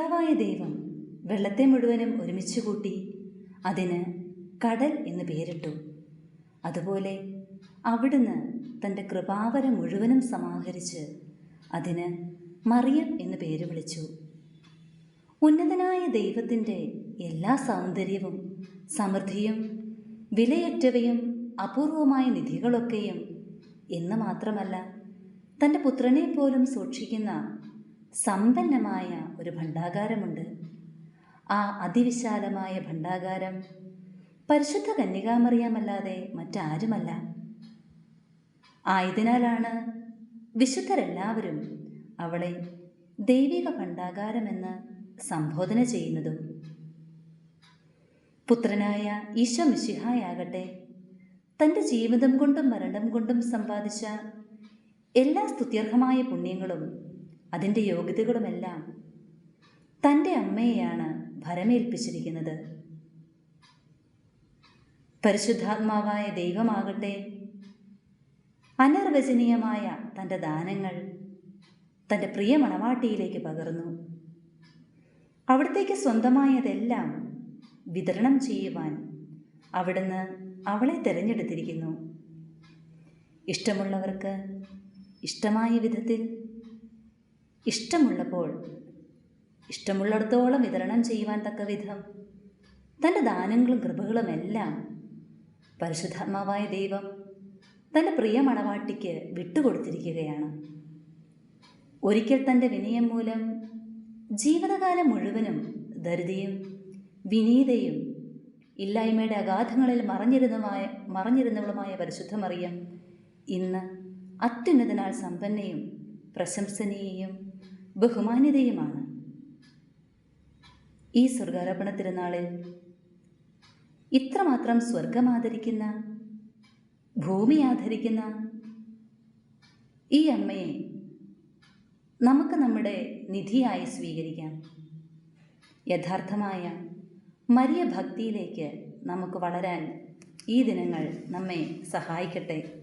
ദൈവം വെള്ളത്തെ മുഴുവനും ഒരുമിച്ച് കൂട്ടി അതിന് കടൽ എന്ന് പേരിട്ടു. അതുപോലെ അവിടുന്ന് തന്റെ കൃപാവരം മുഴുവനും സമാഹരിച്ച് അതിന് മറിയം എന്ന് പേര് വിളിച്ചു. ഉന്നതനായ ദൈവത്തിന്റെ എല്ലാ സൗന്ദര്യവും സമൃദ്ധിയും വിലയറ്റവയും അപൂർവമായ നിധികളൊക്കെയും എന്ന് മാത്രമല്ല തന്റെ പുത്രനെ പോലും സൂക്ഷിക്കുന്ന സമ്പന്നമായ ഒരു ഭണ്ഡാകാരമുണ്ട്. ആ അതിവിശാലമായ ഭണ്ഡാകാരം പരിശുദ്ധ കന്യകാമറിയാമല്ലാതെ മറ്റാരുമല്ല. ആയതിനാലാണ് വിശുദ്ധരെല്ലാവരും അവളെ ദൈവിക ഭണ്ഡാകാരമെന്ന് സംബോധന ചെയ്യുന്നതും. പുത്രനായ ഈശോ മിശിഹായാകട്ടെ തന്റെ ജീവിതം കൊണ്ടും മരണം കൊണ്ടും സമ്പാദിച്ച എല്ലാ സ്തുത്യർഹമായ പുണ്യങ്ങളും അതിന്റെ യോഗ്യതകളുമെല്ലാം തന്റെ അമ്മയെയാണ് ഭരമേൽപ്പിച്ചിരിക്കുന്നത്. പരിശുദ്ധാത്മാവായ ദൈവമാകട്ടെ അനർവചനീയമായ തന്റെ ദാനങ്ങൾ തന്റെ പ്രിയ മണവാട്ടിയിലേക്ക് പകർന്നു. അവിടത്തേക്ക് സ്വന്തമായതെല്ലാം വിതരണം ചെയ്യുവാൻ അവിടുന്ന് അവളെ തിരഞ്ഞെടുത്തിരിക്കുന്നു. ഇഷ്ടമുള്ളവർക്ക് ഇഷ്ടമായ വിധത്തിൽ ഇഷ്ടമുള്ളപ്പോൾ ഇഷ്ടമുള്ളിടത്തോളം വിതരണം ചെയ്യുവാൻ തക്ക വിധം തന്റെ ദാനങ്ങളും കൃപകളും എല്ലാം പരിശുദ്ധാത്മാവായ ദൈവം തന്റെ പ്രിയ മണവാട്ടിക്ക് വിട്ടുകൊടുത്തിരിക്കുകയാണ്. ഒരിക്കൽ തന്റെ വിനയം മൂലം ജീവിതകാലം മുഴുവനും ദരിദ്രയും വിനീതയും ഇല്ലായ്മയുടെ അഗാധങ്ങളിൽ മറഞ്ഞിരുന്നമായ മറഞ്ഞിരുന്നവളുമായ പരിശുദ്ധമറിയം ഇന്ന് അത്യുന്നതനാൽ സമ്പന്നയും പ്രശംസനീയയും ബഹുമാന്യതയുമാണ്. ഈ സ്വർഗാരോപണ തിരുനാളിൽ ഇത്രമാത്രം സ്വർഗം ആദരിക്കുന്ന ഭൂമി ആദരിക്കുന്ന ഈ അമ്മയെ നമുക്ക് നമ്മുടെ നിധിയായി സ്വീകരിക്കാം. യഥാർത്ഥമായ മരിയ ഭക്തിയിലേക്ക് നമുക്ക് വളരാൻ ഈ ദിനങ്ങൾ നമ്മെ സഹായിക്കട്ടെ.